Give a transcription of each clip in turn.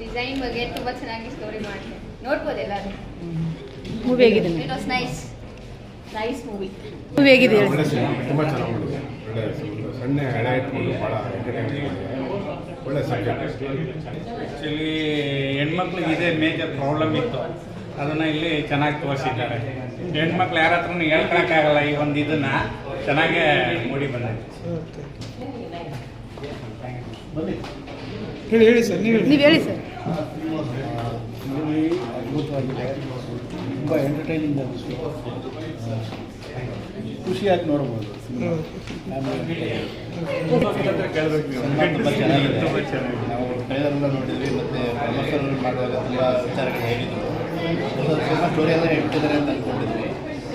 Design ಬಗ್ಗೆ ತುಂಬ ಚೆನ್ನಾಗಿ ಸ್ಟೋರಿ ಮಾಡಿದೆ ನೋಡ್ಬೋದು ಎಲ್ಲರೂ. ಮೂವಿ ಆಗಿದೆ it was nice nice movie movie ಆಗಿದೆ ತುಂಬಾ ಚೆನ್ನಾಗಿ ಮಾಡಿದೆ ಒಳ್ಳೆ ಸಣ್ಣ ಎಳೆ ಇಟ್ಕೊಂಡು ಭಾಳ ಒಳ್ಳೆ ಸಬ್ಜೆಕ್ಟ್ ಆ್ಯಕ್ಚುಲಿ ಹೆಣ್ಮಕ್ಳಿಗೆ ಇದೇ ಮೇಜರ್ ಪ್ರಾಬ್ಲಮ್ ಇತ್ತು. ಅದನ್ನು ಇಲ್ಲಿ ಚೆನ್ನಾಗಿ ತೋರಿಸಿದ್ದಾರೆ. ಹೆಣ್ಮಕ್ಳು ಯಾರ ಹತ್ರನೂ ಹೇಳ್ಕೊಳಕ್ಕಾಗಲ್ಲ ಈ ಒಂದು ಇದನ್ನ. ಚೆನ್ನಾಗೇ ಮೂಡಿ ಬಂದಿದೆ. ಹೇಳಿ ಹೇಳಿ ಸರ್ ನೀವು ಹೇಳಿ ನೀವು ಹೇಳಿ ಸರ್ ಮೂವಿ ಅದ್ಭುತವಾಗಿದೆ ತುಂಬ ಎಂಟರ್ಟೈನಿಂಗ್ ಖುಷಿಯಾಗಿ ನೋಡ್ಬೋದು ಹ್ಮ್. ಸಿನಿಮಾ ತುಂಬ ಚೆನ್ನಾಗಿದೆ ತುಂಬ ಚೆನ್ನಾಗಿದೆ. ನಾವು ಟ್ರೈಲರೆಲ್ಲ ನೋಡಿದ್ವಿ ಮತ್ತು ಪ್ರಮೋಷನ್ ಮಾಡುವಾಗ ತುಂಬ ವಿಚಾರಗಳು ಹೇಳಿದ್ರು ಸಿನಿಮಾ ಸ್ಟೋರಿ ಎಲ್ಲ ಹೇಳ್ತಿದ್ದಾರೆ ಅಂತ ಅಂದ್ಕೊಂಡಿದ್ವಿ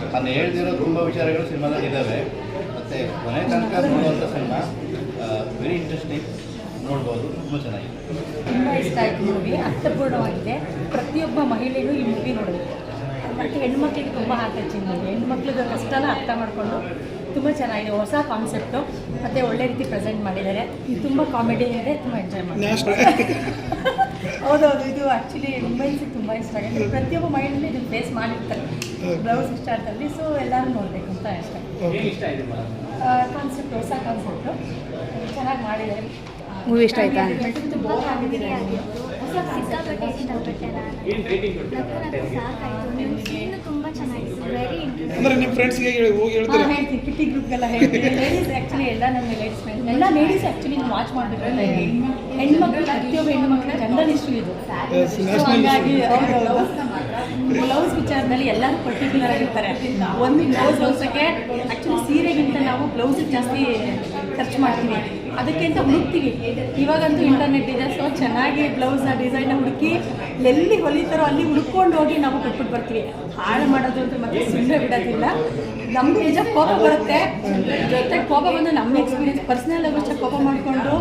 ಅದನ್ನ ಹೇಳ್ದಿರೋ ತುಂಬ ವಿಚಾರಗಳು ಸಿನಿಮಾದಲ್ಲಿ ಇದ್ದಾವೆ ಮತ್ತು ಕೊನೆ ತನಕ ನೋಡುವಂಥ ಸಿನಿಮಾ ವೆರಿ ಇಂಟ್ರೆಸ್ಟಿಂಗ್ ನೋಡ್ಬೋದು ತುಂಬ ಚೆನ್ನಾಗಿದೆ ತುಂಬ ಇಷ್ಟ ಆಯಿತು ಮೂವಿ ಅರ್ಥಪೂರ್ಣವಾಗಿದೆ. ಪ್ರತಿಯೊಬ್ಬ ಮಹಿಳೆಯೂ ಈ ಮೂವಿ ನೋಡಬೇಕು. ಮತ್ತು ಹೆಣ್ಮಕ್ಳಿಗೆ ತುಂಬ ಹಾರ್ಟ್ ಟಚಿಂಗ್ ಮೂವಿ ಹೆಣ್ಮಕ್ಳದ್ದು ಕಷ್ಟನ ಅರ್ಥ ಮಾಡಿಕೊಂಡು ತುಂಬ ಚೆನ್ನಾಗಿದೆ. ಹೊಸ ಕಾನ್ಸೆಪ್ಟು ಮತ್ತು ಒಳ್ಳೆ ರೀತಿ ಪ್ರೆಸೆಂಟ್ ಮಾಡಿದ್ದಾರೆ. ಇದು ತುಂಬ ಕಾಮಿಡಿ ಇದೆ ತುಂಬ ಎಂಜಾಯ್ ಮಾಡಿ ನ್ಯಾಷನಲ್ ಹೌದೌದು ಇದು ಆ್ಯಕ್ಚುಲಿ ವುಮೆನ್ಸಿಗೆ ತುಂಬ ಇಷ್ಟ ಆಗಿದೆ. ಪ್ರತಿಯೊಬ್ಬ ಮೈಂಡಲ್ಲಿ ಇದನ್ನು ಫೇಸ್ ಮಾಡಿರ್ತಾರೆ. ಬ್ಲೌಸ್ ಇಷ್ಟ ಆಗ್ತಲ್ಲಿ ಸೊ ಎಲ್ಲರೂ ನೋಡಬೇಕು ಅಂತ ಇಷ್ಟ. ಕಾನ್ಸೆಪ್ಟ್ ಹೊಸ ಕಾನ್ಸೆಪ್ಟು ಚೆನ್ನಾಗಿ ಮಾಡಿದ್ದಾರೆ. ಮೂವಿ ಇಷ್ಟ ಆಯ್ತಾ? ಅಂದ್ರೆ ನಿಮ್ಮ ಫ್ರೆಂಡ್ಸ್ಗೆ ಹೇಳಿ ಹೋಗಿ ಹೇಳ್ತಾರೆ? ಹಾಂ ಹೇಳ್ತೀನಿ. ಕಿಟ್ಟಿ ಗ್ರೂಪ್ಗೆಲ್ಲ ಹೇಳ್ತೀನಿ. ಲೇಡೀಸ್ ಆ್ಯಕ್ಚುಲಿ ಎಲ್ಲ ನನ್ನ ಲೇಡೀಸ್ ಫ್ರೆಂಡ್ ಎಲ್ಲ ಲೇಡೀಸ್ ಆ್ಯಕ್ಚುಲಿ ನೀವು ವಾಚ್ ಮಾಡಿದ್ರೆ ಹೆಣ್ಣು ಹೆಣ್ಮಕ್ಳು ಪ್ರತಿಯೊಬ್ಬ ಹೆಣ್ಮಕ್ಳು ಜನರಲ್ ಇಶ್ಯೂ ಇದು. ಹಾಗಾಗಿ ಬ್ಲೌಸ್ ವಿಚಾರದಲ್ಲಿ ಎಲ್ಲರೂ ಪರ್ಟಿಕ್ಯುಲರ್ ಆಗಿರ್ತಾರೆ. ಒಂದು ಬ್ಲೌಸ್ ಬ್ಲೌಸಕ್ಕೆ ಆ್ಯಕ್ಚುಲಿ ಸೀರೆಗಿಂತ ನಾವು ಬ್ಲೌಸಿಗೆ ಜಾಸ್ತಿ ಖರ್ಚು ಮಾಡ್ತೀವಿ. ಅದಕ್ಕಿಂತ ಹುಡುಕ್ತೀವಿ. ಇವಾಗಂತೂ ಇಂಟರ್ನೆಟ್ ಇದೆ ಸೊ ಚೆನ್ನಾಗಿ ಬ್ಲೌಸ್ನ ಡಿಸೈನ್ ಹುಡುಕಿ ಎಲ್ಲಿ ಹೊಲಿತಾರೋ ಅಲ್ಲಿ ಹುಡ್ಕೊಂಡು ಹೋಗಿ ನಾವು ಕೊಟ್ಬಿಟ್ಟು ಬರ್ತೀವಿ. ಹಾಳು ಮಾಡೋದು ಅಂತ ಮತ್ತೆ ಸುಮ್ಮನೆ ಬಿಡೋದಿಲ್ಲ. ನಮ್ಗೆ ನಿಜ ಕೋಪ ಬರುತ್ತೆ. ಜೊತೆ ಕೋಪ ಬಂದು ನಮ್ಮ ಎಕ್ಸ್ಪೀರಿಯನ್ಸ್ ಪರ್ಸನಲ್ ಆಗಿ ಅಷ್ಟೇ ಕೋಪ ಮಾಡಿಕೊಂಡು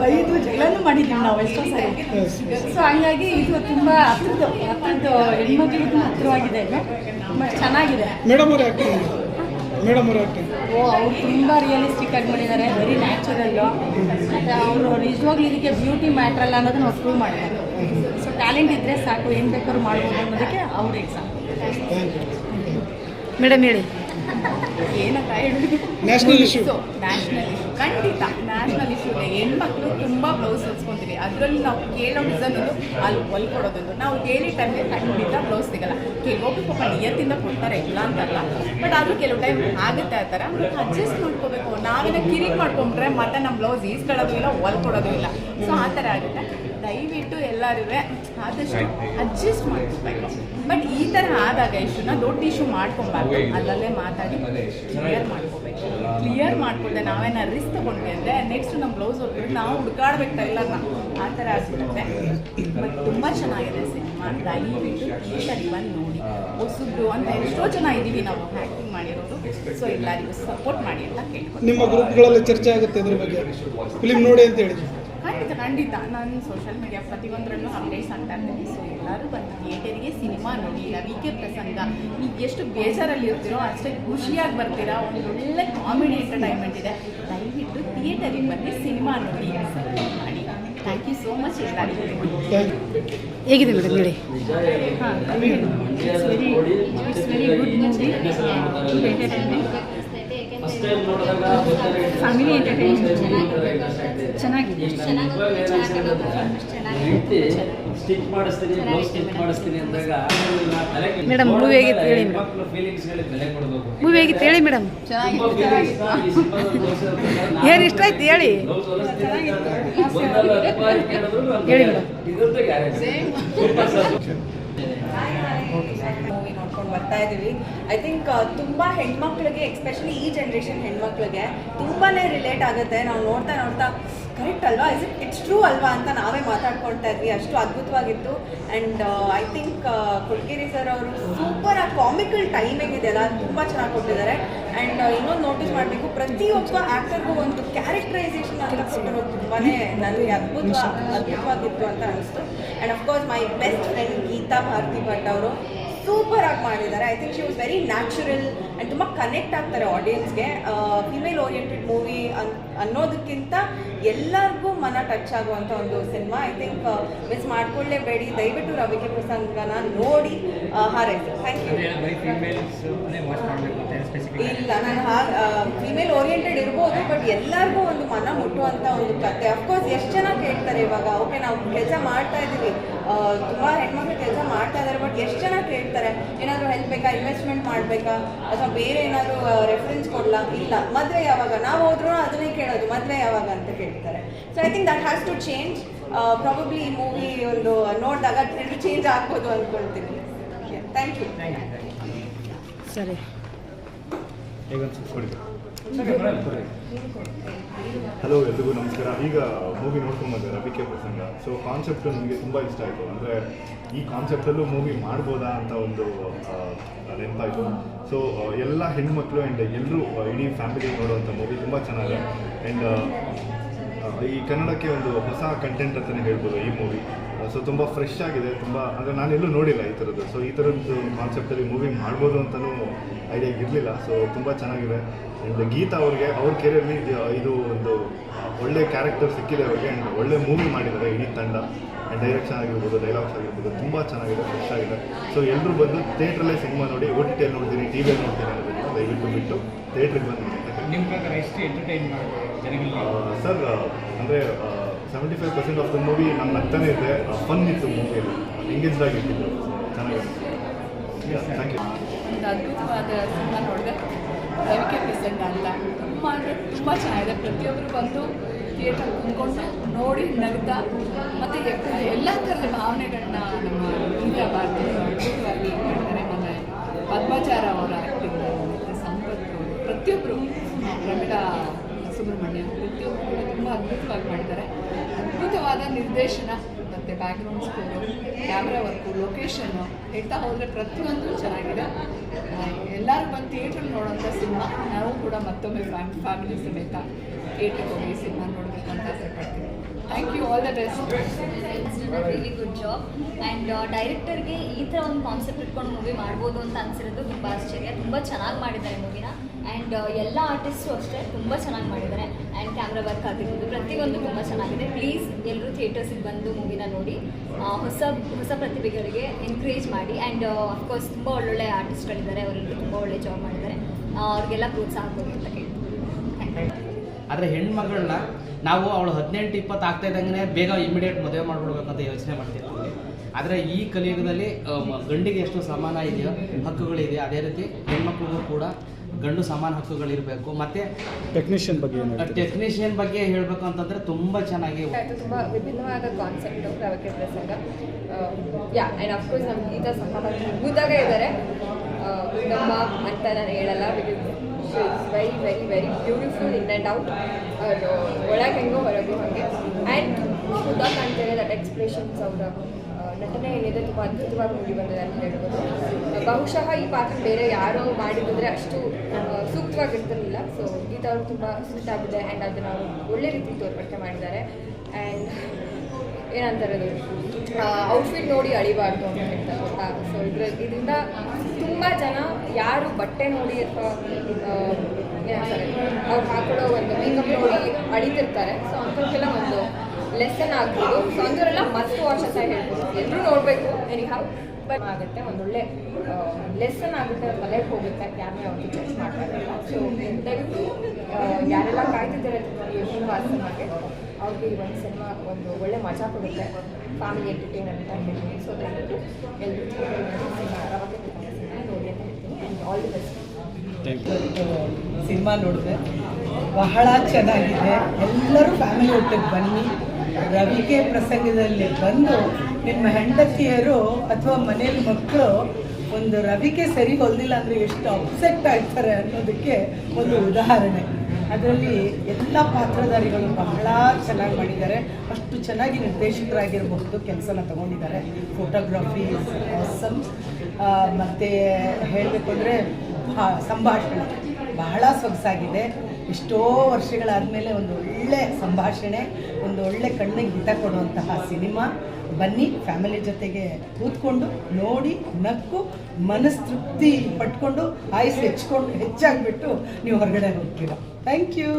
ಬೈದು ಜಗಳನ್ನು ಮಾಡಿದ್ದೀವಿ ನಾವು ಎಷ್ಟೋ ಸಾರಿ. ಸೊ ಹಂಗಾಗಿ ಇದು ತುಂಬ ಹತ್ರದ್ದು ಹತ್ರದ್ದು ಹೆಣ್ಮಕ್ಳಿಗೂ ಹತ್ತಿರವಾಗಿದೆ ಚೆನ್ನಾಗಿದೆ. ಮೇಡಮ್ ಓ ಅವ್ರು ತುಂಬ ರಿಯಲಿಸ್ಟಿಕ್ ಆಗಿ ಮಾಡಿದ್ದಾರೆ ವೆರಿ ನ್ಯಾಚುರಲ್ಲು ಮತ್ತು ಅವರು ನಿಜವಾಗ್ಲೂ ಇದಕ್ಕೆ ಬ್ಯೂಟಿ ಮ್ಯಾಟ್ರಲ್ಲ ಅನ್ನೋದನ್ನ ಅವ್ರು ಪ್ರೂವ್ ಮಾಡಿದ್ದಾರೆ. ಸೊ ಟ್ಯಾಲೆಂಟ್ ಇದ್ದರೆ ಸಾಕು ಏನು ಬೇಕಾದ್ರೂ ಮಾಡ್ಬೋದು ಅನ್ನೋದಕ್ಕೆ ಅವ್ರ ಎಕ್ಸಾಂಪಲ್ ಮೇಡಮ್ ಹೇಳಿ. ಏನಂತ ಹೇಳಿ? ನ್ಯಾಷನಲ್ ಇಶ್ಯೂ ನ್ಯಾಷನಲ್ ಇಶ್ಯೂ ಖಂಡಿತ ನ್ಯಾಷನಲ್ ಹೆಣ್ಮಕ್ಳು ತುಂಬ ಬ್ಲೌಸ್ ಹೊಲ್ಸ್ಕೊತೀವಿ. ಅದರಲ್ಲಿ ನಾವು ಕೇಳೋ ಡಿಸೈನ್ ಅಲ್ಲಿ ಹೊಲ್ಕೊಡೋದೊಂದು. ನಾವು ಕೇಳಿ ಟೈಮ್ಗೆ ಖಂಡಿತ ಬ್ಲೌಸ್ ಸಿಗಲ್ಲ. ಕೆಲವೊಬ್ರು ಪಾಪ ನಿಯತ್ತಿಂದ ಕೊಡ್ತಾರೆ ಇಲ್ಲ ಅಂತಲ್ಲ. ಬಟ್ ಆದರೂ ಕೆಲವು ಟೈಮ್ ಆಗುತ್ತೆ ಆ ಥರ. ಅಡ್ಜಸ್ಟ್ ಮಾಡ್ಕೋಬೇಕು. ನಾವೇನೋ ಕಿರಿಕ್ ಮಾಡ್ಕೊಂಡ್ರೆ ಮತ್ತೆ ನಮ್ಮ ಬ್ಲೌಸ್ ಈಸ್ಕೊಳ್ಳೋದು ಇಲ್ಲ, ಹೊಲ್ಕೊಡೋದು ಇಲ್ಲ. ಸೊ ಆ ಥರ ಆಗುತ್ತೆ. ದಯವಿಟ್ಟು ಎಲ್ಲರೂ ಆದಷ್ಟು ಅಡ್ಜಸ್ಟ್ ಮಾಡ್ಕೊಬೇಕು. ಬಟ್ ಈ ಥರ ಆದಾಗ ಇಶ್ಯೂನ ದೊಡ್ಡ ಇಶ್ಯೂ ಮಾಡ್ಕೊಬಾರ್ದು. ಅಲ್ಲಲ್ಲೇ ಮಾತಾಡಿ. ಕ್ಲಿಯರ್ ಮಾಡ್ಕೋಬೇಕು. ಕ್ಲಿಯರ್ ಮಾಡ್ಕೊಂಡೆ ನಾವೇನ ರಿಸ್ಕ್ ತಗೊಂಡ್ವಿ ಅಂದರೆ ನೆಕ್ಸ್ಟ್ ನಮ್ಮ ಬ್ಲೌಸ್ ಹೋಗ್ಬಿಟ್ಟು ನಾವು ಹುಡುಕಾಡ್ಬೇಕು ಟೈಲರ್ನ ಆ ಥರ ಆಗ್ಬಿಡುತ್ತೆ. ಬಟ್ ತುಂಬ ಚೆನ್ನಾಗಿದೆ ಸಿನಿಮಾ. ದಯವಿಟ್ಟು ಥಿಯೇಟರಿಗೆ ಬಂದು ನೋಡಿ. ಹೊಸದು ಅಂತ ಎಷ್ಟೋ ಜನ ಇದ್ದೀವಿ ನಾವು ಆ್ಯಕ್ಟಿಂಗ್ ಮಾಡಿರೋದು. ಸೊ ಎಲ್ಲರಿಗೂ ಸಪೋರ್ಟ್ ಮಾಡಿ ಅಂತ ಕೇಳ್ಕೊಂಡು ನಿಮ್ಮ ಗ್ರೂಪ್ಗಳಲ್ಲಿ ಚರ್ಚೆ ಆಗುತ್ತೆ ಇದ್ರ ಬಗ್ಗೆ. ಫಿಲಿಮ್ ನೋಡಿ ಅಂತ ಹೇಳಿ. ಖಂಡಿತ ಖಂಡಿತ ನಾನು ಸೋಷಿಯಲ್ ಮೀಡಿಯಾ ಪ್ರತಿಯೊಂದರಲ್ಲೂ ಅಪ್ಡೇಟ್ಸ್ ಆಗ್ತಾ ಇರ್ತೀನಿ ಸೊ ಎಲ್ಲರೂ ಬಂದು ಥಿಯೇಟರಿಗೆ ಸಿನಿಮಾ ನೋಡಿ ರವಿಕೆ ಪ್ರಸಂಗ ನೀವು ಎಷ್ಟು ಬೇಜಾರಲ್ಲಿ ಇರ್ತೀರೋ ಅಷ್ಟೇ ಖುಷಿಯಾಗಿ ಬರ್ತೀರಾ? ಒಂದು ಒಳ್ಳೆ ಕಾಮಿಡಿ ಎಂಟರ್ಟೈನ್ಮೆಂಟ್ ಇದೆ. ದಯವಿಟ್ಟು ಥಿಯೇಟರಿಗೆ ಬಂದು ಸಿನಿಮಾ ನೋಡಿ. ಮಾಡಿ ಥ್ಯಾಂಕ್ ಯು ಸೋ ಮಚ್ ಹೇಗಿದೆ ಮೇಡಮ್ ಹೇಳಿ. ಹಾಂ it's very it's very good movie entertainment family entertainment ಚೆನ್ನಾಗಿದೆ. ಸ್ಟಿಚ್ ಮಾಡಿಸ್ತೀನಿ ಬ್ಲೌಸ್ ಸ್ಟಿಚ್ ಮಾಡಿಸ್ತೀನಿ ಅಂದಾಗ ಮೇಡಮ್ ಮೂವಿ ಹೇಗಿತ್ತು ಹೇಳಿ ಮೂವಿ ಹೇಗಿತ್ತು ಹೇಳಿ ಮೇಡಮ್? ಏನು ಇಷ್ಟ ಆಯ್ತು ಹೇಳಿ. ಹೇಳಿ? ಮೇಡಮ್. ಇದ್ರದ್ದು ಗ್ಯಾರಂಟಿ. ಮೂವಿ ನೋಡ್ಕೊಂಡು ಬರ್ತಾ ಇದ್ದೀವಿ. ಐ ಥಿಂಕ್ ತುಂಬ ಹೆಣ್ಮಕ್ಳಿಗೆ ಎಸ್ಪೆಷಲಿ ಈ ಜನ್ರೇಷನ್ ಹೆಣ್ಮಕ್ಳಿಗೆ ತುಂಬಾ ರಿಲೇಟ್ ಆಗುತ್ತೆ. ನಾವು ನೋಡ್ತಾ ನೋಡ್ತಾ ಕರೆಕ್ಟ್ ಅಲ್ವಾ? ಇಸ್ ಇಟ್ ಇಟ್ಸ್ ಟ್ರೂ ಅಲ್ವಾ ಅಂತ ನಾವೇ ಮಾತಾಡ್ಕೊಳ್ತಾ ಇದ್ವಿ. ಅಷ್ಟು ಅದ್ಭುತವಾಗಿತ್ತು. And I think Kulkeri sir ಅವರು ಸೂಪರ್ ಆ ಕಾಮಿಕಲ್ ಟೈಮಿಂಗ್ ಇದೆಯಲ್ಲ ತುಂಬ ಚೆನ್ನಾಗಿ ಕೊಟ್ಟಿದ್ದಾರೆ. ಆ್ಯಂಡ್ ಇನ್ನೊಂದು ನೋಟಿಸ್ ಮಾಡಬೇಕು, ಪ್ರತಿಯೊಬ್ಬ ಆ್ಯಕ್ಟರ್ಗೂ ಒಂದು ಕ್ಯಾರೆಕ್ಟರೈಸೇಷನ್ ಅಂತ ಕೊಟ್ಟಿರೋದು ತುಂಬಾ ನನಗೆ ಅದ್ಭುತ, ಅದ್ಭುತವಾಗಿತ್ತು ಅಂತ ಅನಿಸ್ತು. And of course my best friend Geeta Bharati Bhat ಅವರು ಸೂಪರ್ ಆಗಿ ಮಾಡಿದ್ದಾರೆ. I think she was very natural and ತುಂಬ ಕನೆಕ್ಟ್ ಆಗ್ತಾರೆ ಆಡಿಯನ್ಸ್ಗೆ ಫಿಮೇಲ್ ಓರಿಯೆಂಟೆಡ್ ಮೂವಿ ಅನ್ ಅನ್ನೋದಕ್ಕಿಂತ ಎಲ್ಲರಿಗೂ ಮನ ಟಚ್ ಆಗುವಂಥ ಒಂದು ಸಿನಿಮಾ ಐ ಥಿಂಕ್ ಮಿಸ್ ಮಾಡ್ಕೊಳ್ಳೇಬೇಡಿ. ದಯವಿಟ್ಟು ರವಿಕೆ ಪ್ರಸಂಗನ ನೋಡಿ ಹಾರೈಸಿ. ಥ್ಯಾಂಕ್ ಯು ಇಲ್ಲ ನಾನು ಫಿಮೇಲ್ ಓರಿಯೆಂಟೆಡ್ ಇರ್ಬೋದು ಬಟ್ ಎಲ್ಲರಿಗೂ ಒಂದು ಮನ ಮುಟ್ಟುವಂಥ ಒಂದು ಕತೆ. ಅಫ್ಕೋರ್ಸ್ ಎಷ್ಟು ಜನ ಕೇಳ್ತಾರೆ ಇವಾಗ ಓಕೆ ನಾವು ಕೆಲಸ ಮಾಡ್ತಾ ಇದ್ದೀವಿ ತುಂಬ ಹೆಣ್ಮಕ್ಳು ಕೆಲಸ ಮಾಡ್ತಾ ಇದ್ದಾರೆ ಬಟ್ ಎಷ್ಟು ಜನ ಕೇಳ್ತಾರೆ? ಏನಾದರೂ ಹೆಲ್ಪ್ ಬೇಕಾ? ಇನ್ವೆಸ್ಟ್ಮೆಂಟ್ ಮಾಡಬೇಕಾ? ಅಥವಾ ಬೇರೆ ಏನಾದರೂ ರೆಫರೆನ್ಸ್ ಕೊಡಲ್ಲ ಇಲ್ಲ. ಮದುವೆ ಯಾವಾಗ? ನಾವು ಹೋದ್ರು ಅದನ್ನೇ ಕೇಳೋದು ಮದುವೆ ಯಾವಾಗ ಅಂತ ಕೇಳ್ತಾರೆ. So I think that has to change probably ಈ ಮೂವಿ ಒಂದು ನೋಡಿದಾಗ ಚೇಂಜ್ ಆಗ್ಬೋದು ಅಂದ್ಕೊಳ್ತೀನಿ ಥ್ಯಾಂಕ್ ಯು ಸರಿ. ಹಲೋ ಎಲ್ರಿಗೂ ನಮಸ್ಕಾರ. ಈಗ ಮೂವಿ ನೋಡ್ಕೊಂಬಂದೆ ರವಿಕೆ ಪ್ರಸಂಗ. ಸೊ ಕಾನ್ಸೆಪ್ಟ್ ನನಗೆ ತುಂಬ ಇಷ್ಟ ಆಯಿತು. ಅಂದರೆ ಈ ಕಾನ್ಸೆಪ್ಟಲ್ಲೂ ಮೂವಿ ಮಾಡ್ಬೋದಾ ಅಂತ ಒಂದು ನೆನಪಾಯಿತು. ಸೊ ಎಲ್ಲ ಹೆಣ್ಮಕ್ಳು ಆ್ಯಂಡ್ ಎಲ್ಲರೂ ಇಡೀ ಫ್ಯಾಮಿಲಿ ನೋಡುವಂಥ ಮೂವಿ ತುಂಬ ಚೆನ್ನಾಗಿದೆ. ಆ್ಯಂಡ್ ಈ ಕನ್ನಡಕ್ಕೆ ಒಂದು ಹೊಸ ಕಂಟೆಂಟ್ ಅಂತಲೇ ಹೇಳ್ಬೋದು ಈ ಮೂವಿ ಸೊ ತುಂಬ ಫ್ರೆಶ್ ಆಗಿದೆ, ತುಂಬ, ಅಂದರೆ ನಾನೆಲ್ಲೂ ನೋಡಿಲ್ಲ ಈ ಥರದ್ದು ಸೊ ಈ ಥರದ್ದು ಕಾನ್ಸೆಪ್ಟಲ್ಲಿ ಮೂವಿ ಮಾಡ್ಬೋದು ಅಂತಲೂ ಐಡಿಯಾ ಇರಲಿಲ್ಲ. ಸೊ ತುಂಬ ಚೆನ್ನಾಗಿದೆ. ಆ್ಯಂಡ್ ಗೀತಾ ಅವ್ರಿಗೆ, ಅವ್ರ ಕೆರಿಯಲ್ಲಿ ಇದು ಒಂದು ಒಳ್ಳೆ ಕ್ಯಾರೆಕ್ಟರ್ ಸಿಕ್ಕಿದೆ ಅವ್ರಿಗೆ. ಆ್ಯಂಡ್ ಒಳ್ಳೆ ಮೂವಿ ಮಾಡಿದ್ದಾರೆ ಇಡೀ ತಂಡ. ಆ್ಯಂಡ್ ಡೈರೆಕ್ಷನ್ ಆಗಿರ್ಬೋದು ಡೈಲಾಗ್ಸ್ ಆಗಿರ್ಬೋದು, ತುಂಬ ಚೆನ್ನಾಗಿದೆ ಫ್ರೆಶ್ ಆಗಿದೆ. ಸೊ ಎಲ್ಲರೂ ಬಂದು ಥಿಯೇಟ್ರಲ್ಲೇ ಸಿನಿಮಾ ನೋಡಿ ಓ ಟಿ ಟಿಯಲ್ಲಿ ನೋಡ್ತೀನಿ ಟಿ ವಿಯಲ್ಲಿ ನೋಡ್ತೀನಿ ಅನ್ನೋದನ್ನು ದಯವಿಟ್ಟು ಬಿಟ್ಟು ಥಿಯೇಟ್ರಿಗೆ ಬಂದು ನಿಮ್ಮ ಪ್ರಕಾರ ಎಷ್ಟು ಎಂಟರ್ಟೈನ್ ಜನಗಳಿಗೆ ಸರ್ ಅಂದರೆ seventy five percent of the movie ನಮ್ಮ ನಗ್ತಾನೆ ಇದೆ. ಫನ್ ಇತ್ತು ಮೂವಿಯಲ್ಲಿ ಎಂಗೇಜ್ಡ್ ಆಗಿರ್ತಿತ್ತು ಚೆನ್ನಾಗಿತ್ತು ಥ್ಯಾಂಕ್ ಯು ಒಂದು ಅದ್ಭುತವಾದ ಸಿನಿಮಾ ನೋಡಿದೆ. ರವಿಕೆ ಪ್ರೆಸೆಂಟ್ ಅಂತ. ತುಂಬ ಅಂದರೆ ತುಂಬ ಚೆನ್ನಾಗಿದೆ. ಪ್ರತಿಯೊಬ್ಬರು ಬಂದು ಥಿಯೇಟರ್ ಕುಂದ್ಕೊಂಡು ನೋಡಿ ನಗ್ತಾ ಮತ್ತು ಎಲ್ಲ ಥರದ ಭಾವನೆಗಳನ್ನ ನಮ್ಮ ಗೀತಾ ಭಾರತಿ ಅದ್ಭುತವಾಗಿ ಮಾಡಿದ್ದಾರೆ ಮತ್ತು ಪದ್ಮಚಾರ ಅವರ ಆ್ಯಕ್ಟಿಂಗ್ ಸಂಪತ್ತು ಪ್ರತಿಯೊಬ್ಬರು ಪ್ರಮಿಳಾ ಸುಬ್ರಹ್ಮಣ್ಯ ಪ್ರತಿಯೊಬ್ಬರು ತುಂಬ ಅದ್ಭುತವಾಗಿ ಮಾಡಿದ್ದಾರೆ. ಅದ್ಭುತವಾದ ನಿರ್ದೇಶನ ಮತ್ತು background score camera work location ಹೇಳ್ತಾ ಹೋದರೆ ಪ್ರತಿಯೊಂದು ಚೆನ್ನಾಗಿದೆ. ಎಲ್ಲರೂ ಬಂದು ಥಿಯೇಟ್ರಲ್ಲಿ ನೋಡೋಂಥ ಸಿನಿಮಾ ನಾವು ಕೂಡ ಮತ್ತೊಮ್ಮೆ ಫ್ಯಾಮ್ ಫ್ಯಾಮಿಲಿ ಸಮೇತ ಥಿಯೇಟ್ರಿಗೆ ಹೋಗಿ ಸಿನಿಮಾ ನೋಡಬೇಕು ಅಂತ ಆಸೆ ಪಡ್ತೀನಿ thank you all the best really good job and ಡೈರೆಕ್ಟರ್ಗೆ uh, ಈ ಥರ ಒಂದು ಕಾನ್ಸೆಪ್ಟ್ ಇಟ್ಕೊಂಡು ಮೂವಿ ಮಾಡ್ಬೋದು ಅಂತ ಅನ್ಸಿರೋದು ತುಂಬ ಆಶ್ಚರ್ಯ. ತುಂಬ ಚೆನ್ನಾಗಿ ಮಾಡಿದ್ದಾರೆ ಮೂವಿನ ಆ್ಯಂಡ್ ಎಲ್ಲ ಆರ್ಟಿಸ್ಟು ಅಷ್ಟೇ ತುಂಬ ಚೆನ್ನಾಗಿ ಮಾಡಿದ್ದಾರೆ. ಆ್ಯಂಡ್ ಕ್ಯಾಮ್ರಾ ವರ್ಕ್ ಆಗಿರ್ಬೋದು ಪ್ರತಿಯೊಂದು ತುಂಬ ಚೆನ್ನಾಗಿದೆ. ಪ್ಲೀಸ್ ಎಲ್ಲರೂ ಥಿಯೇಟರ್ಸಿಗೆ ಬಂದು ಮೂವಿನ ನೋಡಿ. ಹೊಸ ಹೊಸ ಪ್ರತಿಭೆಗಳಿಗೆ ಎನ್ಕರೇಜ್ ಮಾಡಿ. ಆ್ಯಂಡ್ ಅಫ್ಕೋರ್ಸ್ ತುಂಬ ಒಳ್ಳೊಳ್ಳೆ ಆರ್ಟಿಸ್ಟ್ಗಳಿದ್ದಾರೆ ಅವರಿಗೆ ತುಂಬ ಒಳ್ಳೆ ಜಾಬ್ ಮಾಡಿದ್ದಾರೆ. ಅವ್ರಿಗೆಲ್ಲ ಪ್ರೋತ್ಸಾಹ ಕೊಡಿ ಅಂತ ಆದರೆ ಹೆಣ್ಮಗಳನ್ನ ನಾವು ಅವಳು ಹದಿನೆಂಟು ಇಪ್ಪತ್ತು ಆಗ್ತಾ ಇದ್ದಂಗೆ ಬೇಗ ಇಮಿಡಿಯೇಟ್ ಮದುವೆ ಮಾಡ್ಬಿಡ್ಬೇಕಂತ ಅಂತ ಯೋಚನೆ ಮಾಡ್ತಿರ್ತೀವಿ. ಆದರೆ ಈ ಕಲಿಯುಗದಲ್ಲಿ ಮ- ಗಂಡಿಗೆ ಎಷ್ಟು ಸಮಾನ ಇದೆಯೋ ಹಕ್ಕುಗಳಿದೆ ಅದೇ ರೀತಿ ಹೆಣ್ಮಕ್ಳಿಗೂ ಕೂಡ ಗಂಡು ಸಮಾನ ಹಕ್ಕುಗಳಿರಬೇಕು. ಮತ್ತು ಟೆಕ್ನಿಷಿಯನ್ ಬಗ್ಗೆ ಏನು ಹೇಳ್ತೀರಿ? ಟೆಕ್ನಿಷಿಯನ್ ಬಗ್ಗೆ ಹೇಳಬೇಕು ಅಂತಂದರೆ ತುಂಬ ಚೆನ್ನಾಗಿ ತುಂಬ ವಿಭಿನ್ನವಾದ ಕಾನ್ಸೆಪ್ಟ್ ಪ್ರಸಂಗ ಯಾ ಆ್ಯಂಡ್ ಅಫ್ಕೋರ್ಸ್ ನಮ್ಮ ಗೀತಾ ಸಹ ಇದ್ದಾರೆ. ನಮ್ಮ ಅಂತ ನಾನು ಹೇಳಲ್ಲ because very very very beautiful in and out ಒಳಗೆ ಹೆಂಗೋ ಹೊರಗೂ ಹಾಗೆ. ಆ್ಯಂಡ್ ಉದಾ ಕಾಣ್ತಾರೆ ದಟ್ ಎಕ್ಸ್ಪ್ರೆಷನ್ಸ್ ಅವರ ನಟನೆ ಏನಿದೆ, ತುಂಬ ಅದ್ಭುತವಾಗಿ ಮೂಡಿ ಬಂದಿದೆ ಅಂತ ಹೇಳ್ಬೋದು. ಬಹುಶಃ ಈ ಪಾತ್ರ ಬೇರೆ ಯಾರೋ ಮಾಡಿದ್ರೆ ಅಷ್ಟು ಸೂಕ್ತವಾಗಿರ್ತಿರಲಿಲ್ಲ ಸೊ ಗೀತ ಅವರು ತುಂಬ ಸೂಟ್ ಆಗಿದೆ ಆ್ಯಂಡ್ ಅದನ್ನು ಅವರು ಒಳ್ಳೆ ರೀತಿ ತೋರ್ಪಡಿಕೆ ಮಾಡಿದ್ದಾರೆ. ಆ್ಯಂಡ್ ಏನಂತಾರೆ ಅದು? ಔಟ್ಫಿಟ್ ನೋಡಿ ಅಳಿಬಾರ್ದು ಅಂತ ಹೇಳ್ತಾರೆ ಸೊ ಇದ್ರ ಇದರಿಂದ ತುಂಬ ಜನ ಯಾರು ಬಟ್ಟೆ ನೋಡಿ ಅಥವಾ ಅವ್ರು ಹಾಕೊಳ್ಳೋ ಒಂದು ಮೇಕಪ್ ನೋಡಿ ಅಳಿತಿರ್ತಾರೆ. ಸೊ ಅಂಥವ್ರಿಗೆಲ್ಲ ಒಂದು ಲೆಸನ್ ಆಗ್ಬೋದು. ಸೊ ಅಂಥವರೆಲ್ಲ ಮಸ್ತ್ ವಾಚ್ ಅಂತ ಹೇಳ್ಬೋದು. ಎಲ್ಲರೂ ನೋಡಬೇಕು ಎನಿ ಹೌ ಬಟ್ ಆಗುತ್ತೆ ಒಂದೊಳ್ಳೆ ಲೆಸನ್ ಆಗುತ್ತೆ ತಲೆಗೆ ಹೋಗುತ್ತೆ. ಯಾರನ್ನೇ ಅವ್ರಿಗೆ ಚರ್ಚ್ ಮಾಡ್ತಾರಲ್ಲ ಸೊ ದಯವಿಟ್ಟು ಯಾರೆಲ್ಲ ಕಾಯ್ತಿದ್ದಾರೆ ಶ್ರೀನಿವಾಸ ಸಿನಿಮಾಗೆ ಅವ್ರಿಗೆ ಈ ಒಂದು ಸಿನಿಮಾ ಒಂದು ಒಳ್ಳೆ ಮಜಾ ಕೊಡುತ್ತೆ. ಫ್ಯಾಮಿಲಿ ಎಂಟರ್ಟೈನ್ ಅಂತ ಹೇಳ್ತೀನಿ ಸೊ ದಯವಿಟ್ಟು ಎಲ್ಲರೂ ಸಿನಿಮಾ ಆರಾಮಾಗಿ ನೋಡಿ ಅಂತ ಹೇಳ್ತೀನಿ and all the best cinema ನೋಡಿದೆ. ಬಹಳ ಚೆನ್ನಾಗಿದೆ. ಎಲ್ಲರೂ ಫ್ಯಾಮಿಲಿ ಒಟ್ಟಿಗೆ ಬನ್ನಿ. ರವಿಕೆ ಪ್ರಸಂಗದಲ್ಲಿ ಬಂದು ನಿಮ್ಮ ಹೆಂಡತಿಯರು ಅಥವಾ ಮನೇಲಿ ಮಕ್ಕಳು ಒಂದು ರವಿಕೆ ಸರಿ ಹೊಲ್ದಿಲ್ಲ ಅಂದರೆ ಎಷ್ಟು ಅಪ್ಸೆಟ್ ಆಗ್ತಾರೆ ಅನ್ನೋದಕ್ಕೆ ಒಂದು ಉದಾಹರಣೆ. ಅದರಲ್ಲಿ ಎಲ್ಲ ಪಾತ್ರಧಾರಿಗಳು ಬಹಳ ಚೆನ್ನಾಗಿ ಮಾಡಿದ್ದಾರೆ. ಅಷ್ಟು ಚೆನ್ನಾಗಿ ನಿರ್ದೇಶಕರಾಗಿರಬಹುದು. ಕೆಲಸನ ತಗೊಂಡಿದ್ದಾರೆ. ಫೋಟೋಗ್ರಫಿ ಆಸಮ್ ಮತ್ತು ಹೇಳಬೇಕು ಅಂದರೆ ಸಂಭಾಷಣೆ. ಬಹಳ ಸೊಗಸಾಗಿದೆ. ಎಷ್ಟೋ ವರ್ಷಗಳಾದಮೇಲೆ ಒಂದು ಒಳ್ಳೆ ಸಂಭಾಷಣೆ ಒಂದು ಒಳ್ಳೆ ಕಣ್ಣಿಗೆ ಹಿತ ಕೊಡುವಂತಹ ಸಿನಿಮಾ. ಬನ್ನಿ ಫ್ಯಾಮಿಲಿ ಜೊತೆಗೆ ಕೂತ್ಕೊಂಡು ನೋಡಿ ನಕ್ಕು ಮನಸ್ಸು ತೃಪ್ತಿ ಪಟ್ಕೊಂಡು ಆಯುಸ್ ಹೆಚ್ಕೊಂಡು ಹೆಚ್ಚಾಗಿಬಿಟ್ಟು ನೀವು ಹೊರಗಡೆ ಹೋಗ್ತೀರಾ. ಥ್ಯಾಂಕ್ ಯು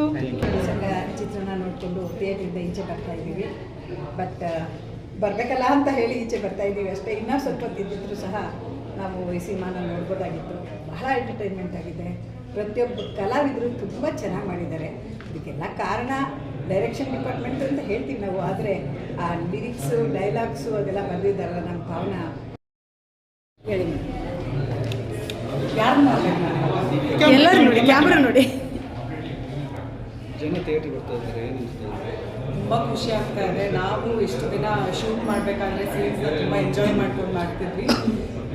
ಚಿತ್ರಣ ನೋಡಿಕೊಂಡು ಥಿಯೇಟ್ರಿಂದ ಈಚೆ ಬರ್ತಾ ಇದ್ದೀವಿ. ಬಟ್ ಬರಬೇಕಲ್ಲ ಅಂತ ಹೇಳಿ ಈಚೆ ಬರ್ತಾ ಇದ್ದೀವಿ ಅಷ್ಟೇ. ಇನ್ನೂ ಸ್ವಲ್ಪ ಹೊತ್ತಿದ್ದಿದ್ರು ಸಹ ನಾವು ಈ ಸಿನಿಮಾನ ನೋಡ್ಬೋದಾಗಿತ್ತು. ಬಹಳ ಎಂಟರ್ಟೈನ್ಮೆಂಟ್ ಆಗಿದೆ. ಪ್ರತಿಯೊಬ್ಬ ಕಲಾವಿದರು ತುಂಬ ಚೆನ್ನಾಗಿ ಮಾಡಿದ್ದಾರೆ. ಇದಕ್ಕೆಲ್ಲ ಕಾರಣ ಡೈರೆಕ್ಷನ್ ಡಿಪಾರ್ಟ್ಮೆಂಟ್ ಅಂತ ಹೇಳ್ತೀವಿ ನಾವು ಆದರೆ ಆ ಲಿರಿಕ್ಸು ಡೈಲಾಗ್ಸು ಅದೆಲ್ಲ ಬರೆದಿದ್ದಾರಲ್ಲ ನಮ್ಮ ಭಾವನಾ ಹೇಳಿ. ಯಾರು ಎಲ್ಲರೂ ನೋಡಿ ಕ್ಯಾಮ್ರಾ ನೋಡಿ. ಜನ ಥಿಯೇಟ್ರಿಗೆ ಬರ್ತಾ ಇದ್ದಾರೆ ಏನು ಅನಿಸ್ತಾ ಇದೆ ತುಂಬ ಖುಷಿ ಆಗ್ತಾ ಇದೆ. ನಾವು ಇಷ್ಟು ದಿನ ಶೂಟ್ ಮಾಡಬೇಕಾದ್ರೆ ಸೀನ್ಸ್ನ ತುಂಬ ಎಂಜಾಯ್ ಮಾಡ್ಕೊಂಡು ಮಾಡ್ತಿದ್ವಿ.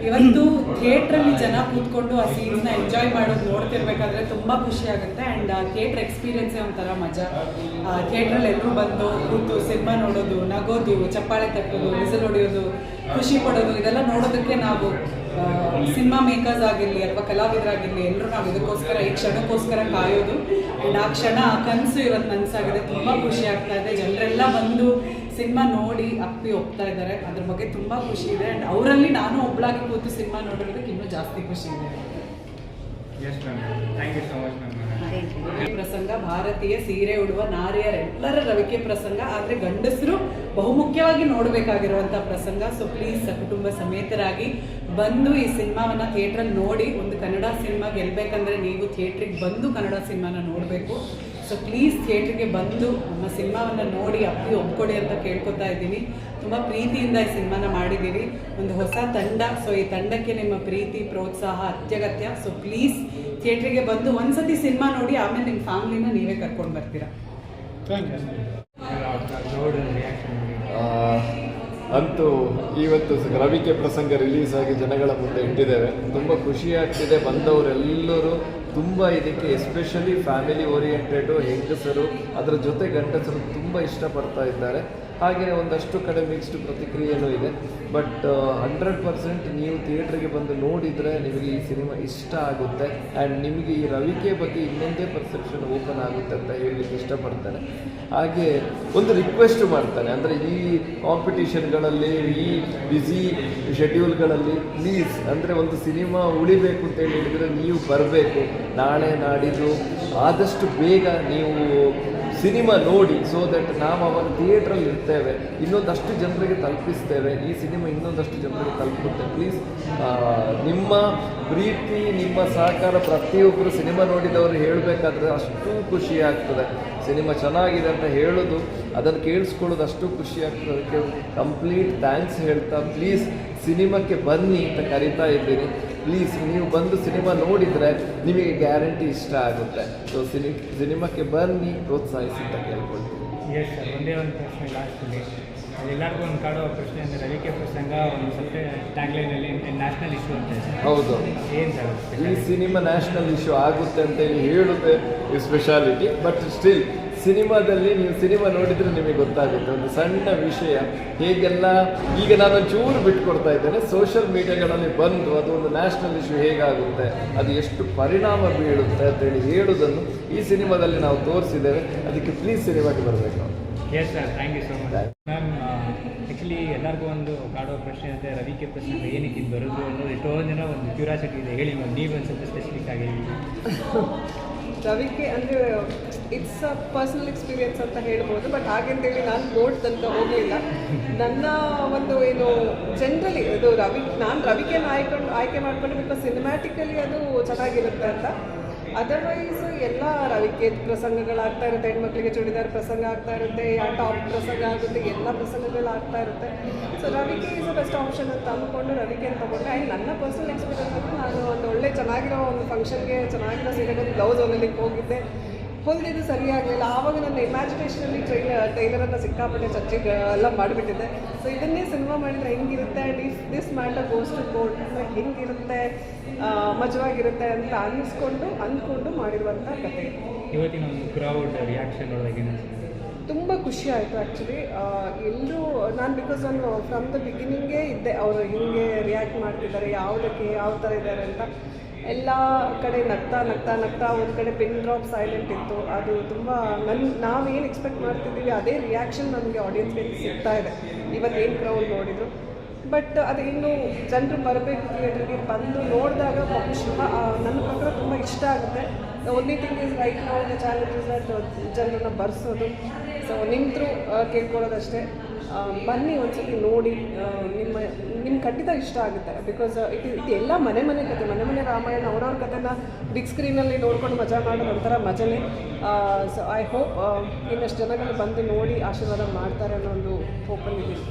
ಇವತ್ತು ಥಿಯೇಟ್ರಲ್ಲಿ ಜನ ಕೂತ್ಕೊಂಡು ಆ ಸೀನ್ಸ್ನ ಎಂಜಾಯ್ ಮಾಡೋದು ನೋಡ್ತಿರ್ಬೇಕಾದ್ರೆ ತುಂಬ ಖುಷಿ ಆಗುತ್ತೆ. ಆ್ಯಂಡ್ ಥಿಯೇಟರ್ ಎಕ್ಸ್ಪೀರಿಯನ್ಸ್ ಒಂಥರ ಮಜಾ. ಥಿಯೇಟ್ರಲ್ಲಿ ಎಲ್ಲರೂ ಬಂದು ಕೂತು ಸಿನಿಮಾ ನೋಡೋದು, ನಗೋದು, ಚಪ್ಪಾಳೆ ತಟ್ಟೋದು ಹೆಸರು ಹೊಡೆಯೋದು, ಖುಷಿ ಪಡೋದು, ಇದೆಲ್ಲ ನೋಡೋದಕ್ಕೆ ನಾವು ಸಿನಿಮಾ ಮೇಕರ್ಸ್ ಆಗಿರಲಿ ಅಥವಾ ಕಲಾವಿದರಾಗಿರಲಿ ಎಲ್ಲರೂ ನಾವು ಇದಕ್ಕೋಸ್ಕರ ಈ ಕ್ಷಣಕ್ಕೋಸ್ಕರ ಕಾಯೋದು. ಆ್ಯಂಡ್ ಆ ಕ್ಷಣ ಆ ಕನಸು ಇವತ್ತು ನನಸಾಗಿದೆ ತುಂಬ ಖುಷಿ ಆಗ್ತಾ ಇದೆ. ಜನರೆಲ್ಲ ಬಂದು ಸಿನಿಮಾ ನೋಡಿ ಅಪ್ಪಿ ಒಪ್ತಾ ಇದ್ದಾರೆ. ಅದ್ರ ಬಗ್ಗೆ ತುಂಬಾ ಖುಷಿ ಇದೆ. ಆ್ಯಂಡ್ ಅವರಲ್ಲಿ ನಾನು ಒಬ್ಬಳಾಗಿ ಕೂತು ಸಿನಿಮಾ ನೋಡಿರೋದಕ್ಕೆ ಇನ್ನೂ ಜಾಸ್ತಿ ಖುಷಿ ಇದೆ. Yes ma'am thank you so much ma'am Ravike Prasanga ಭಾರತೀಯ ಸೀರೆ ಉಡುವ ನಾರಿಯರೆಲ್ಲರ ರವಿಕೆ ಪ್ರಸಂಗ. ಆದ್ರೆ ಗಂಡಸರು ಬಹುಮುಖ್ಯವಾಗಿ ನೋಡಬೇಕಾಗಿರುವಂಥ ಪ್ರಸಂಗ. ಸೊ ಪ್ಲೀಸ್ ಕುಟುಂಬ ಸಮೇತರಾಗಿ ಬಂದು ಈ ಸಿನಿಮಾವನ್ನ ಥಿಯೇಟ್ರಲ್ಲಿ ನೋಡಿ ಒಂದು ಕನ್ನಡ ಸಿನಿಮಾ ಗೆಲ್ಬೇಕಂದ್ರೆ ನೀವು ಥಿಯೇಟ್ರಿಗೆ ಬಂದು ಕನ್ನಡ ಸಿನಿಮಾನ ನೋಡಬೇಕು. ಸೊ ಪ್ಲೀಸ್ ಥಿಯೇಟ್ರಿಗೆ ಬಂದು ನಮ್ಮ ಸಿನಿಮಾವನ್ನು ನೋಡಿ ಅಪ್ಪಿ ಒಪ್ಕೊಡಿ ಅಂತ ಕೇಳ್ಕೊತಾ ಇದ್ದೀನಿ. ತುಂಬ ಪ್ರೀತಿಯಿಂದ ಈ ಸಿನಿಮಾನ ಮಾಡಿದ್ದೀವಿ ಒಂದು ಹೊಸ ತಂಡ. ಸೊ ಈ ತಂಡಕ್ಕೆ ನಿಮ್ಮ ಪ್ರೀತಿ ಪ್ರೋತ್ಸಾಹ ಅತ್ಯಗತ್ಯ. ಸೊ ಪ್ಲೀಸ್ ಥಿಯೇಟ್ರಿಗೆ ಬಂದು ಒಂದ್ಸತಿ ಸಿನಿಮಾ ನೋಡಿ ಆಮೇಲೆ ನಿಮ್ಮ ಫ್ಯಾಮಿಲಿನ ನೀವೇ ಕರ್ಕೊಂಡು ಬರ್ತೀರಾ. ಥ್ಯಾಂಕ್ ಯು ರಿಯಾಕ್ಷನ್ ಆ, ಅಂತೂ ಇವತ್ತು ರವಿಕೆ ಪ್ರಸಂಗ ರಿಲೀಸ್ ಆಗಿ ಜನಗಳ ಮುಂದೆ ಇಟ್ಟಿದ್ದೇವೆ. ತುಂಬ ಖುಷಿ ಆಗ್ತಿದೆ. ಬಂದವರೆಲ್ಲರೂ ತುಂಬ ಇದಕ್ಕೆ ಎಸ್ಪೆಷಲಿ ಫ್ಯಾಮಿಲಿ ಓರಿಯೆಂಟೆಡು ಹೆಂಗಸರು, ಅದರ ಜೊತೆ ಗಂಡಸರು ತುಂಬ ಇಷ್ಟಪಡ್ತಾ ಇದ್ದಾರೆ. ಹಾಗೆಯೇ ಒಂದಷ್ಟು ಕಡೆ ಮಿಕ್ಸ್ಡ್ ಪ್ರತಿಕ್ರಿಯೆನೂ ಇದೆ. ಬಟ್ ಹಂಡ್ರೆಡ್ ಪರ್ಸೆಂಟ್ ನೀವು ಥಿಯೇಟ್ರಿಗೆ ಬಂದು ನೋಡಿದರೆ ನಿಮಗೆ ಈ ಸಿನಿಮಾ ಇಷ್ಟ ಆಗುತ್ತೆ. ಆ್ಯಂಡ್ ನಿಮಗೆ ಈ ರವಿಕೆ ಬಗ್ಗೆ ಇನ್ನೊಂದೇ ಪರ್ಸೆಪ್ಷನ್ ಓಪನ್ ಆಗುತ್ತೆ ಅಂತ ಹೇಳಲಿಕ್ಕೆ ಇಷ್ಟಪಡ್ತಾನೆ. ಹಾಗೆ ಒಂದು ರಿಕ್ವೆಸ್ಟ್ ಮಾಡ್ತಾನೆ. ಅಂದರೆ ಈ ಕಾಂಪಿಟೇಷನ್ಗಳಲ್ಲಿ ಈ ಬ್ಯುಸಿ ಶೆಡ್ಯೂಲ್ಗಳಲ್ಲಿ ಪ್ಲೀಸ್ ಅಂದರೆ ಒಂದು ಸಿನಿಮಾ ಉಳಿಬೇಕು ಅಂತ ಹೇಳಿ ಹೇಳಿದರೆ ನೀವು ಬರಬೇಕು. ನಾಳೆ ನಾಡಿದ್ದು ಆದಷ್ಟು ಬೇಗ ನೀವು ಸಿನಿಮಾ ನೋಡಿ ಸೊ ದಟ್ ನಾವು ಅವಾಗ ಥಿಯೇಟ್ರಲ್ಲಿ ಇರ್ತೇವೆ. ಇನ್ನೊಂದಷ್ಟು ಜನರಿಗೆ ತಲುಪಿಸ್ತೇವೆ. ಈ ಸಿನಿಮಾ ಇನ್ನೊಂದಷ್ಟು ಜನರಿಗೆ ತಲುಪುತ್ತೆ. ಪ್ಲೀಸ್ ನಿಮ್ಮ ಪ್ರೀತಿ, ನಿಮ್ಮ ಸಹಕಾರ ಪ್ರತಿಯೊಬ್ಬರು ಸಿನಿಮಾ ನೋಡಿದವರು ಹೇಳಬೇಕಾದ್ರೆ ಅಷ್ಟು ಖುಷಿ ಆಗ್ತದೆ. ಸಿನಿಮಾ ಚೆನ್ನಾಗಿದೆ ಅಂತ ಹೇಳೋದು, ಅದನ್ನು ಕೇಳಿಸ್ಕೊಳ್ಳೋದು ಅಷ್ಟು ಖುಷಿ ಆಗ್ತದೆ. ಅದಕ್ಕೆ ಕಂಪ್ಲೀಟ್ ಥ್ಯಾಂಕ್ಸ್ ಹೇಳ್ತಾ ಪ್ಲೀಸ್ ಸಿನಿಮಾಕ್ಕೆ ಬನ್ನಿ ಅಂತ ಕರಿತಾ ಇದ್ದೀನಿ. ಪ್ಲೀಸ್ ನೀವು ಬಂದು ಸಿನಿಮಾ ನೋಡಿದರೆ ನಿಮಗೆ ಗ್ಯಾರಂಟಿ ಇಷ್ಟ ಆಗುತ್ತೆ. ಸೊ ಸಿನಿ ಸಿನಿಮಾಕ್ಕೆ ಬನ್ನಿ ಪ್ರೋತ್ಸಾಹಿಸಿ ಅಂತ ಕೇಳ್ಕೊಳ್ತೀನಿ. ಎಸ್ ಸರ್ ಒಂದೇ ಒಂದು ಪ್ರಶ್ನೆ ಲಾಸ್ಟಲ್ಲಿ ಎಲ್ಲರಿಗೂ ಒಂದು ಕಾಡೋ ಪ್ರಶ್ನೆ ಅಂದರೆ ರವಿಕೆ ಪ್ರಸಂಗ ಒಂದು ಸ್ವಲ್ಪ ಟ್ಯಾಗ್ಲೈನಲ್ಲಿ ನ್ಯಾಷನಲ್ ಇಶ್ಯೂ ಅಂತ ಹೌದು. ಏನು ಸರ್ ಈ ಸಿನಿಮಾ ನ್ಯಾಷನಲ್ ಇಶ್ಯೂ ಆಗುತ್ತೆ ಅಂತ ಹೇಳಿ ಹೇಳುತ್ತೆ ಸ್ಪೆಷಾಲಿಟಿ ಬಟ್ ಸ್ಟಿಲ್ ಸಿನಿಮಾದಲ್ಲಿ ನೀವು ಸಿನಿಮಾ ನೋಡಿದರೆ ನಿಮಗೆ ಗೊತ್ತಾಗುತ್ತೆ. ಒಂದು ಸಣ್ಣ ವಿಷಯ ಹೇಗೆಲ್ಲ ಈಗ ನಾನು ಚೂರು ಬಿಟ್ಕೊಡ್ತಾ ಇದ್ದೇನೆ. ಸೋಷಿಯಲ್ ಮೀಡಿಯಾಗಳಲ್ಲಿ ಬಂದು ಅದು ಒಂದು ನ್ಯಾಷನಲ್ ಇಶ್ಯೂ ಹೇಗಾಗುತ್ತೆ ಅದು ಎಷ್ಟು ಪರಿಣಾಮ ಬೀಳುತ್ತೆ ಅಂತೇಳಿ ಹೇಳುವುದನ್ನು ಈ ಸಿನಿಮಾದಲ್ಲಿ ನಾವು ತೋರಿಸಿದ್ದೇವೆ. ಅದಕ್ಕೆ ಪ್ಲೀಸ್ ಸಿನಿಮಾಗೆ ಬರಬೇಕು. Yes sir thank you so much ma'am actually ಎಲ್ಲರಿಗೂ ಒಂದು ಕಾಡೋ ಪ್ರಶ್ನೆ ಅಂದರೆ ರವಿಕೆ ಪ್ರಶ್ನೆ ಏನಕ್ಕೆ ಇದು ಬರೋದು ಅನ್ನೋದು ಎಷ್ಟೊಂದು ಜನ ಒಂದು ಕ್ಯೂರಿಯಾಸಿಟಿ ಇದೆ. ಹೇಳಿ ಮ್ಯಾಮ್ ನೀವು ಒಂದು ಸ್ವಲ್ಪ ಸ್ಪೆಸಿಫಿಕ್ ಆಗಿ ಹೇಳಿ. ರವಿಕೆ ಅಂದರೆ ಇಟ್ಸ್ ಅ ಪರ್ಸನಲ್ ಎಕ್ಸ್ಪೀರಿಯನ್ಸ್ ಅಂತ ಹೇಳ್ಬೋದು ಬಟ್ ಹಾಗೆಂತೇಳಿ ನಾನು ತನಕ ಹೋಗಲಿಲ್ಲ. ನನ್ನ ಒಂದು ಏನು ಜನರಲಿ ಇದು ರವಿ, ನಾನು ರವಿಕೆನ ಆಯ್ಕೊಂಡು ಆಯ್ಕೆ ಮಾಡಿಕೊಂಡು ಬಿಕಾಸ್ ಸಿನಿಮ್ಯಾಟಿಕಲಿ ಅದು ಚೆನ್ನಾಗಿರುತ್ತೆ ಅಂತ. ಅದರ್ವೈಸ್ ಎಲ್ಲ ರವಿಕೆ ಪ್ರಸಂಗಗಳಾಗ್ತಾ ಇರುತ್ತೆ, ಹೆಣ್ಮಕ್ಳಿಗೆ ಚೂಡಿದಾರ್ ಪ್ರಸಂಗ ಆಗ್ತಾ ಇರುತ್ತೆ, ಯಾ ಟಾಪ್ ಪ್ರಸಂಗ ಆಗುತ್ತೆ, ಎಲ್ಲ ಪ್ರಸಂಗಗಳು ಆಗ್ತಾ ಇರುತ್ತೆ. So Ravike is a best option ಅಂತ ಅಂದ್ಕೊಂಡು ರವಿಕೆ ತಗೊಂಡೆ ಆ್ಯಂಡ್ ನನ್ನ ಪರ್ಸನಲ್ ಎಕ್ಸ್ಪೀರಿಯನ್ಸ್ ನಾನು ಒಂದು ಒಳ್ಳೆ ಚೆನ್ನಾಗಿರೋ ಒಂದು ಫಂಕ್ಷನ್ಗೆ ಚೆನ್ನಾಗಿರೋ ಸೀರೆಗಳು ಬ್ಲೌಸ್ ಹೊಲಿಲಿಕ್ಕೆ ಹೋಗಿದ್ದೆ. ಹೊಲಿದಿದ್ದು ಸರಿಯಾಗಲಿಲ್ಲ ಆವಾಗ ನನ್ನ ಇಮ್ಯಾಜಿನೇಷನಲ್ಲಿ ಟ್ರೈಲರ್ ಟೈಲರನ್ನು ಸಿಕ್ಕಾಪಟ್ಟೆ ಚರ್ಚೆಗೆ ಎಲ್ಲ ಮಾಡಿಬಿಟ್ಟಿದ್ದೆ. ಸೊ ಇದನ್ನೇ ಸಿನಿಮಾ ಮಾಡಿದರೆ ಹೆಂಗಿರುತ್ತೆ? This if this matter goes to court ಅಂದರೆ ಹೆಂಗಿರುತ್ತೆ? ಮಜವಾಗಿರುತ್ತೆ ಅಂತ ಅನ್ನಿಸ್ಕೊಂಡು ಅಂದ್ಕೊಂಡು ಮಾಡಿರುವಂಥ ಕತೆ. ಇವತ್ತಿನ ಒಂದು ಕ್ರೌಡ್ ರಿಯಾಕ್ಷನ್ ತುಂಬ ಖುಷಿ ಆಯಿತು ಆ್ಯಕ್ಚುಲಿ ಎಲ್ಲರೂ ನಾನು ಬಿಕಾಸ್ ನಾನು ಫ್ರಮ್ ದ ಬಿಗಿನಿಂಗೇ ಇದ್ದೆ. ಅವರು ಹಿಂಗೆ ರಿಯಾಕ್ಟ್ ಮಾಡ್ತಿದ್ದಾರೆ ಯಾವುದಕ್ಕೆ ಯಾವ ಥರ ಇದ್ದಾರೆ ಅಂತ. ಎಲ್ಲ ಕಡೆ ನಗ್ತಾ ನಗ್ತಾ ನಗ್ತಾ ಒಂದು ಕಡೆ ಪಿನ್ ಡ್ರಾಪ್ ಸೈಲೆಂಟ್ ಇತ್ತು. ಅದು ತುಂಬ ನನ್ನ ನಾವೇನು ಎಕ್ಸ್ಪೆಕ್ಟ್ ಮಾಡ್ತಿದ್ದೀವಿ, ಅದೇ ರಿಯಾಕ್ಷನ್ ನಮಗೆ ಆಡಿಯನ್ಸ್ಗೆ ಸಿಗ್ತಾ ಇದೆ. ಇವತ್ತೇನು ಕ್ರೌಡ್ ನೋಡಿದ್ರು. ಬಟ್ ಅದು ಇನ್ನೂ ಜನರು ಬರಬೇಕು ಥಿಯೇಟ್ರಿಗೆ ಬಂದು ನೋಡಿದಾಗ ಬಹುಶಃ ನನ್ನ ಪ್ರಕಾರ ತುಂಬ ಇಷ್ಟ ಆಗುತ್ತೆ. ಒನ್ಲಿ ಥಿಂಗ್ ಇಸ್ ರೈಟ್ ನಾವು ಚಾಲೆಂಜಸ್ ಜನರನ್ನ ಬರ್ಸೋದು. ಸೊ ನಿಂತರು ಕೇಳ್ಕೊಳ್ಳೋದಷ್ಟೇ. ಬನ್ನಿ ಒಂದ್ಸತಿ ನೋಡಿ. ನಿಮ್ಮ, ನಿಮ್ಗೆ ಖಂಡಿತ ಇಷ್ಟ ಆಗುತ್ತೆ. ಬಿಕಾಸ್ ಇಟ್ ಇದು ಎಲ್ಲ ಮನೆ ಮನೆ ಕತೆ. ಮನೆ ಮನೆ ರಾಮಾಯಣ, ಅವ್ರವ್ರ ಕಥೆನ ಬಿಗ್ ಸ್ಕ್ರೀನಲ್ಲಿ ನೋಡ್ಕೊಂಡು ಮಜಾ ಮಾಡೋದು ಒಂಥರ ಮಜನೇ. ಸೊ ಐ ಹೋಪ್ ಇನ್ನಷ್ಟು ಜನಗಳು ಬಂದು ನೋಡಿ ಆಶೀರ್ವಾದ ಮಾಡ್ತಾರೆ ಅನ್ನೋ ಒಂದು ಹೋಪಲ್ಲಿದ್ದೀನಿ